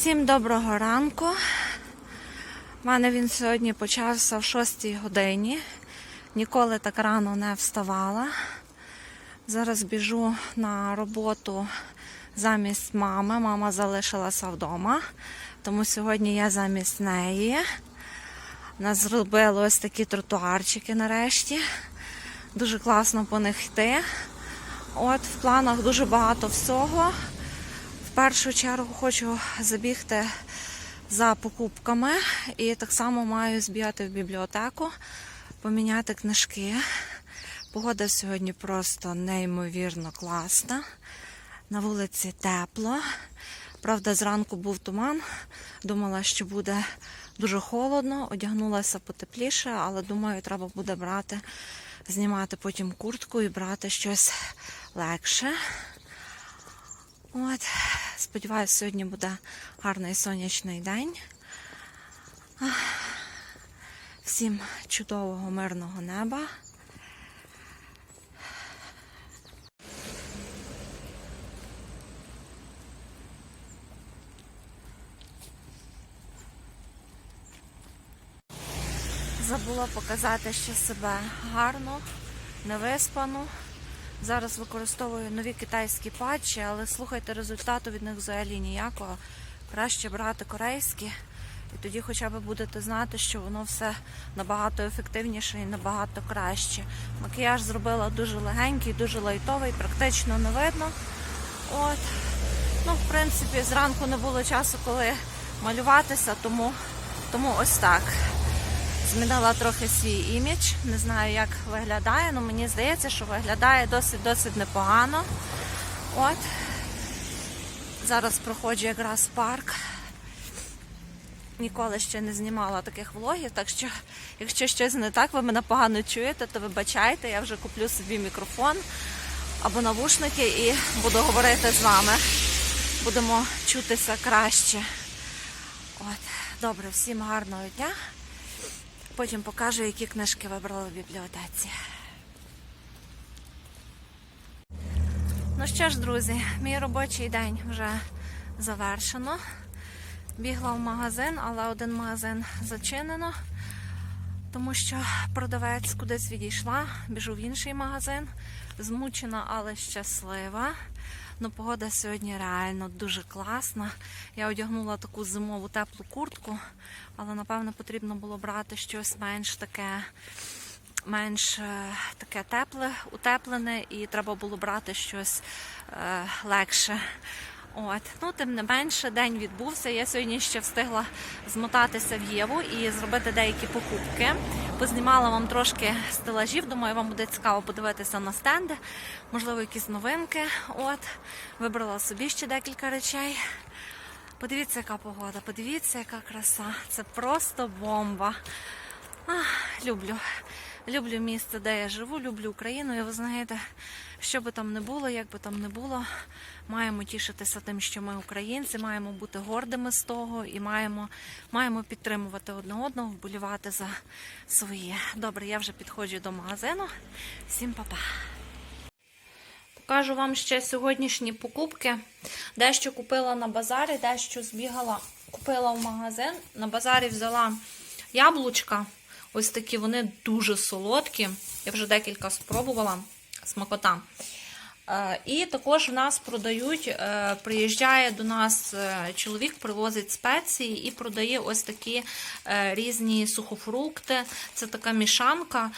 Всім доброго ранку. У мене він сьогодні почався в 6 годині. Ніколи так рано не вставала. Зараз біжу на роботу замість мами. Мама залишилася вдома, тому сьогодні я замість неї. Нас зробили ось такі тротуарчики нарешті. Дуже класно по них йти. От в планах дуже багато всього. Першу чергу хочу забігти за покупками і так само маю збігати в бібліотеку, поміняти книжки. Погода сьогодні просто неймовірно класна. На вулиці тепло. Правда, зранку був туман. Думала, що буде дуже холодно, одягнулася потепліше, але думаю, треба буде брати, знімати потім куртку і брати щось легше. От, сподіваюся, сьогодні буде гарний сонячний день. Всім чудового мирного неба. Забула показати ще себе гарно, невиспану. Зараз використовую нові китайські патчі, але слухайте, результату від них взагалі ніякого. Краще брати корейські, і тоді хоча б будете знати, що воно все набагато ефективніше і набагато краще. Макіяж зробила дуже легенький, дуже лайтовий, практично не видно. От. Ну, в принципі, зранку не було часу, коли малюватися, тому, тому ось так. Змінила трохи свій імідж. Не знаю, як виглядає, але мені здається, що виглядає досить-досить непогано. От. Зараз проходжу якраз парк. Ніколи ще не знімала таких влогів, так що, якщо щось не так, ви мене погано чуєте, то вибачайте, я вже куплю собі мікрофон або навушники і буду говорити з вами. Будемо чутися краще. От, добре, всім гарного дня. Потім покажу, які книжки вибрала в бібліотеці. Ну що ж, друзі, мій робочий день вже завершено. Бігла в магазин, але один магазин зачинено, тому що продавець кудись відійшла, біжу в інший магазин. Змучена, але щаслива. Ну, погода сьогодні реально дуже класна. Я одягнула таку зимову теплу куртку, але напевно потрібно було брати щось менш таке, менш е, таке тепле, утеплене, і треба було брати щось е, легше. От, ну тим не менше, день відбувся. Я сьогодні ще встигла змотатися в Єву і зробити деякі покупки. Познімала вам трошки стелажів. Думаю, вам буде цікаво подивитися на стенди, можливо, якісь новинки. От вибрала собі ще декілька речей. Подивіться, яка погода, подивіться, яка краса. Це просто бомба. Ах, люблю. Люблю місце, де я живу, люблю Україну. І ви знаєте, що би там не було, як би там не було, маємо тішитися тим, що ми українці, маємо бути гордими з того і маємо, маємо підтримувати одне одного, вболівати за своє. Добре, я вже підходжу до магазину. Всім па-па. Покажу вам ще сьогоднішні покупки. Дещо купила на базарі, дещо збігала, купила в магазин. На базарі взяла яблучка. Ось такі вони дуже солодкі. Я вже декілька спробувала. Смакота. Е, І також в нас продають, е, приїжджає до нас е, чоловік, привозить спеції і продає ось такі різні сухофрукти. Це така мішанка.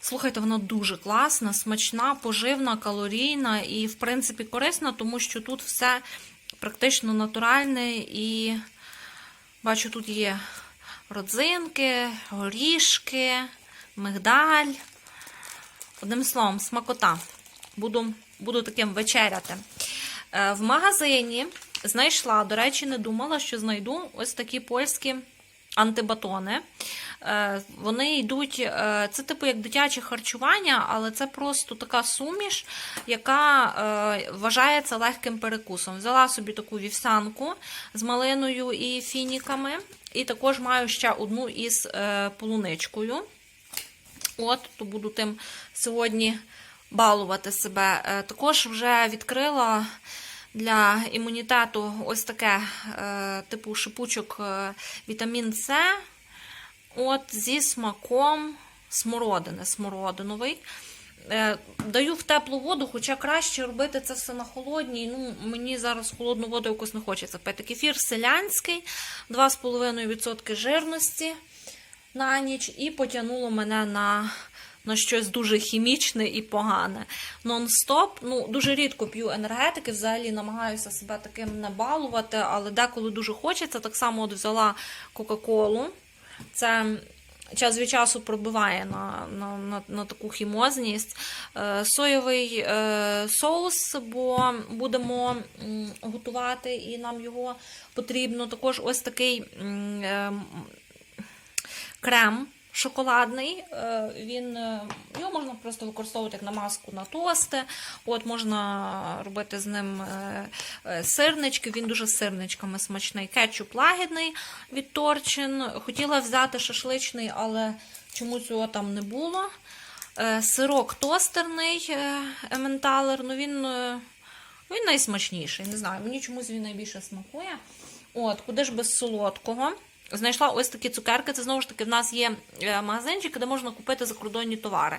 Слухайте, вона дуже класна, смачна, поживна, калорійна і, в принципі, корисна, тому що тут все практично натуральне і бачу, тут є родзинки, горішки, мигдаль. Одним словом, смакота. Буду, буду таким вечеряти. Е, В магазині знайшла, до речі, не думала, що знайду ось такі польські антибатони. Е, Вони йдуть, е, це типу як дитяче харчування, але це просто така суміш, яка е, вважається легким перекусом. Взяла собі таку вівсянку з малиною і фініками, і також маю ще одну із полуничкою. От, то буду тим сьогодні балувати себе. Також вже відкрила для імунітету ось таке, типу шипучок вітамін С. От зі смаком смородини, смородиновий. Е, Даю в теплу воду, хоча краще робити це все на холодній. Ну, мені зараз холодну воду якось не хочеться пити. Кефір селянський, 2,5% жирності на ніч, і потягнуло мене на, на щось дуже хімічне і погане. Нон-стоп. Ну, дуже рідко п'ю енергетики, взагалі намагаюся себе таким не балувати, але деколи дуже хочеться. Так само от взяла Кока-Колу. Це час від часу пробиває на, на, на, на таку хімозність. Е, соєвий е, соус, бо будемо готувати, і нам його потрібно. Також ось такий е, крем шоколадний. Е, Він, е, його можна просто використовувати як намазку на тости. От можна робити з ним е, сирнички. Він дуже сирничками смачний. Кетчуп лагідний від Торчин. Хотіла взяти шашличний, але чомусь його там не було. Сирок тостерний ементалер. Ну він, він найсмачніший. Не знаю, мені чомусь він найбільше смакує. От, куди ж без солодкого. Знайшла ось такі цукерки. Це знову ж таки в нас є е, магазинчики, де можна купити закордонні товари.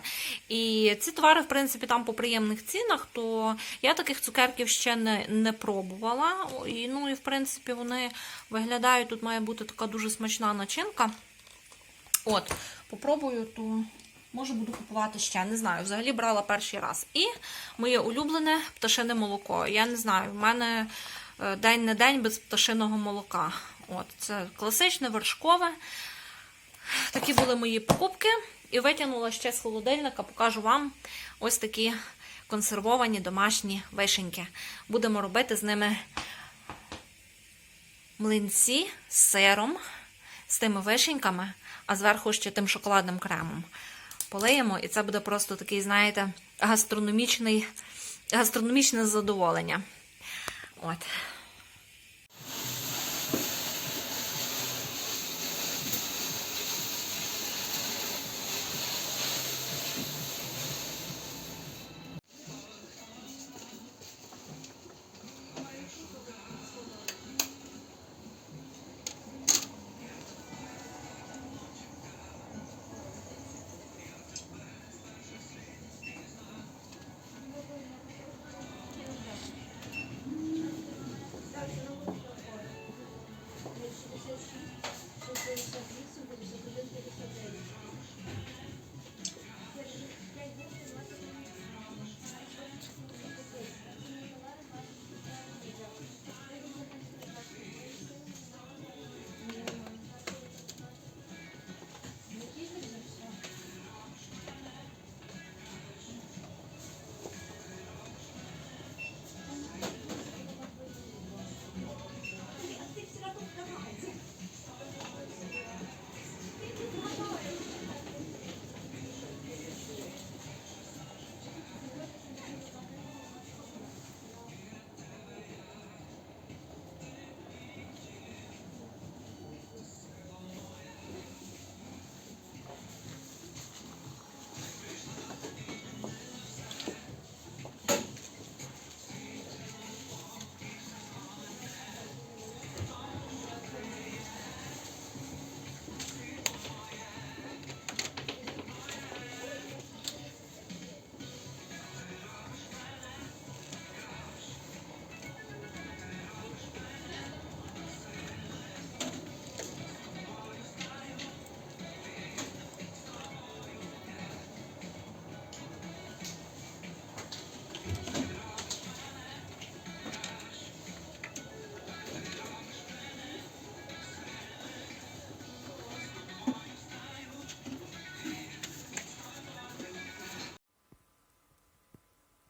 І ці товари, в принципі, там по приємних цінах, то я таких цукерків ще не, не пробувала. І, ну, і в принципі, вони виглядають, тут має бути така дуже смачна начинка. От, попробую, то може буду купувати ще. Не знаю. Взагалі брала перший раз. І моє улюблене пташине молоко. Я не знаю, в мене е, день не день без пташиного молока. От, це класичне, вершкове. Такі були мої покупки. І витягнула ще з холодильника, покажу вам ось такі консервовані домашні вишеньки. Будемо робити з ними млинці з сиром, з тими вишеньками, а зверху ще тим шоколадним кремом. Полиємо, і це буде просто такий, знаєте, гастрономічний, гастрономічне задоволення. От.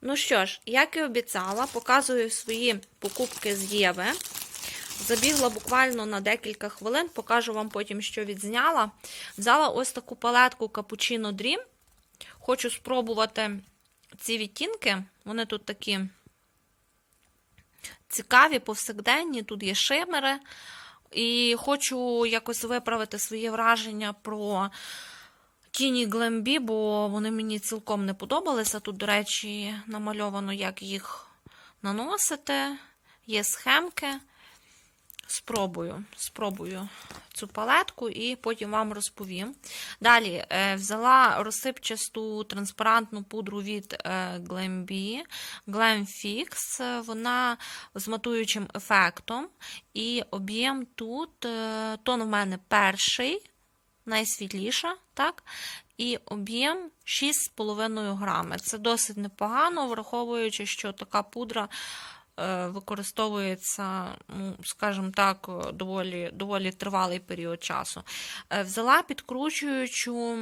Ну що ж, як і обіцяла, показую свої покупки з Єви. Забігла буквально на декілька хвилин, покажу вам потім, що відзняла. Взяла ось таку палетку Cappuccino Dream. Хочу спробувати ці відтінки. Вони тут такі цікаві, повсякденні, тут є шимери. І хочу якось виправити своє враження про тіні Глембі, бо вони мені цілком не подобалися. Тут, до речі, намальовано, як їх наносити. є схемки. Спробую, спробую цю палетку і потім вам розповім. Далі е, взяла розсипчасту транспарантну пудру від е, Glambi, Glam Fix. Вона з матуючим ефектом. І об'єм тут, е, тон в мене перший, найсвітліша, так? І об'єм 6,5 грами. Це досить непогано, враховуючи, що така пудра е, використовується, ну, скажімо так, доволі, доволі тривалий період часу. Е, Взяла підкручуючу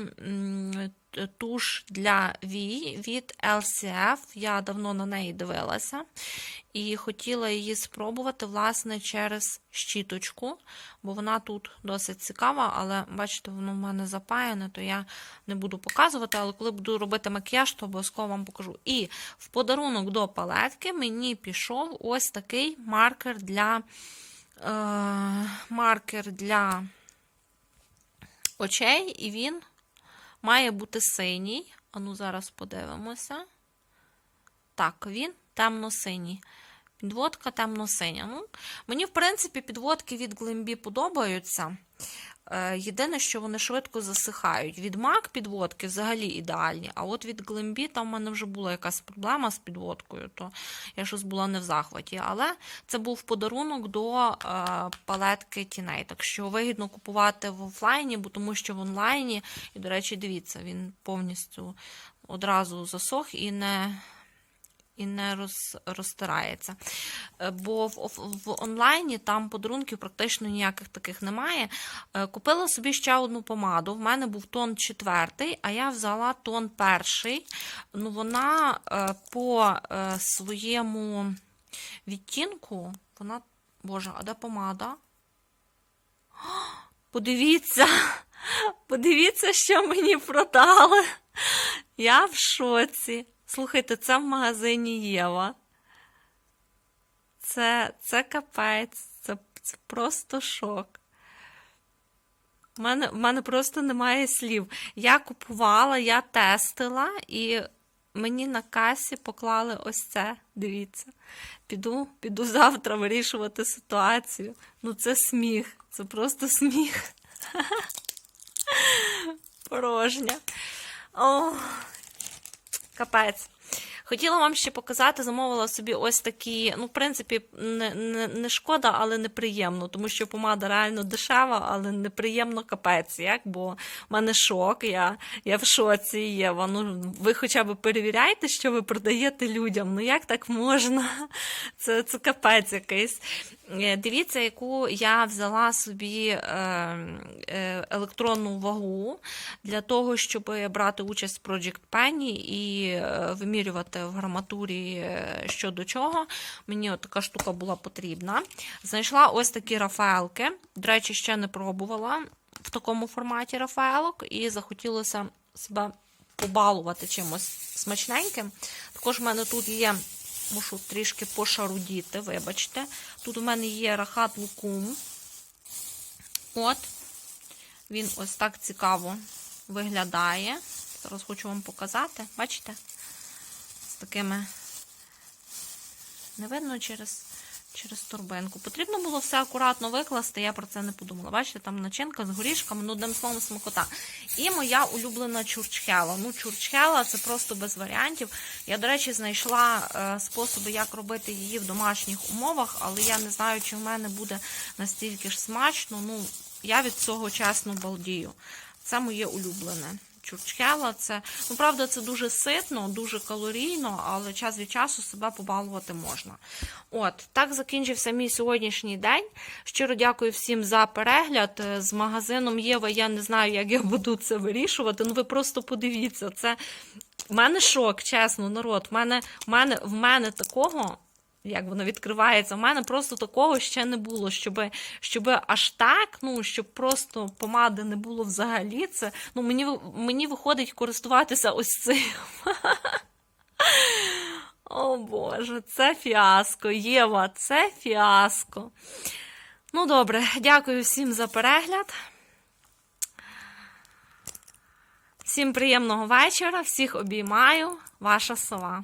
туш для вій від LCF. Я давно на неї дивилася і хотіла її спробувати, власне, через щіточку, бо вона тут досить цікава, але бачите, воно в мене запаяне, то я не буду показувати, але коли буду робити макіяж, то обов'язково вам покажу. І в подарунок до палетки мені пішов ось такий маркер для, е, маркер для очей, і він має бути синій. Ану, зараз подивимося. Так, він темно-синій. Підводка темно-синя. Ну, мені, в принципі, підводки від Глембі подобаються. Е, Єдине, що вони швидко засихають. Від MAC підводки взагалі ідеальні, а от від Глембі там в мене вже була якась проблема з підводкою, то я щось була не в захваті. Але це був подарунок до е, палетки тіней. Так що вигідно купувати в офлайні, бо тому що в онлайні, і, до речі, дивіться, він повністю одразу засох і не і не роз, розтирається. Е, Бо в, в онлайні там подарунків практично ніяких таких немає. Е, Купила собі ще одну помаду. В мене був тон четвертий, а я взяла тон перший. Ну, вона е, по своєму відтінку, вона. Боже, а де помада? Подивіться, подивіться, що мені продали. Я в шоці. Слухайте, це в магазині Єва. Це, це капець, це, це просто шок. У мене, мене просто немає слів. Я купувала, я тестила, і мені на касі поклали ось це. Дивіться. Піду, піду завтра вирішувати ситуацію. Ну, це сміх. Це просто сміх. Порожня. О, капець. Хотіла вам ще показати, замовила собі ось такі, ну, в принципі, не, не, не шкода, але неприємно, тому що помада реально дешева, але неприємно капець, як, бо в мене шок, я, я в шоці, Єва. Ну, ви хоча б перевіряйте, що ви продаєте людям. Ну як так можна? Це, це капець якийсь. Е, Дивіться, яку я взяла собі е, е, електронну вагу для того, щоб брати участь в Project Penny і е, вимірювати в граматурі що до чого. Мені от така штука була потрібна. Знайшла ось такі рафаелки. До речі, ще не пробувала в такому форматі рафаелок, і захотілося себе побалувати чимось смачненьким. Також в мене тут є. Мушу трішки пошарудіти, вибачте. Тут у мене є рахат лукум. От. Він ось так цікаво виглядає. Зараз хочу вам показати. Бачите? З такими не видно через, через торбинку. Потрібно було все акуратно викласти, я про це не подумала. Бачите, там начинка з горішками, ну, одним словом, смакота. І моя улюблена чурчхела. Ну, чурчхела це просто без варіантів. Я, до речі, знайшла е, способи, як робити її в домашніх умовах, але я не знаю, чи в мене буде настільки ж смачно. Ну, я від цього чесно балдію. Це моє улюблене. Чурчхела, це, ну, правда, це дуже ситно, дуже калорійно, але час від часу себе побалувати можна. От, так закінчився мій сьогоднішній день. Щиро дякую всім за перегляд. Е, З магазином Єва я не знаю, як я буду це вирішувати. Ну, ви просто подивіться, це в мене шок, чесно, народ. В мене, в мене, в мене такого як воно відкривається. У мене просто такого ще не було, щоб, щоб аж так, ну, щоб просто помади не було взагалі. Це, ну, мені, мені виходить користуватися ось цим. О Боже, це фіаско. Єва, це фіаско. Ну, добре, дякую всім за перегляд. Всім приємного вечора, всіх обіймаю, ваша сова.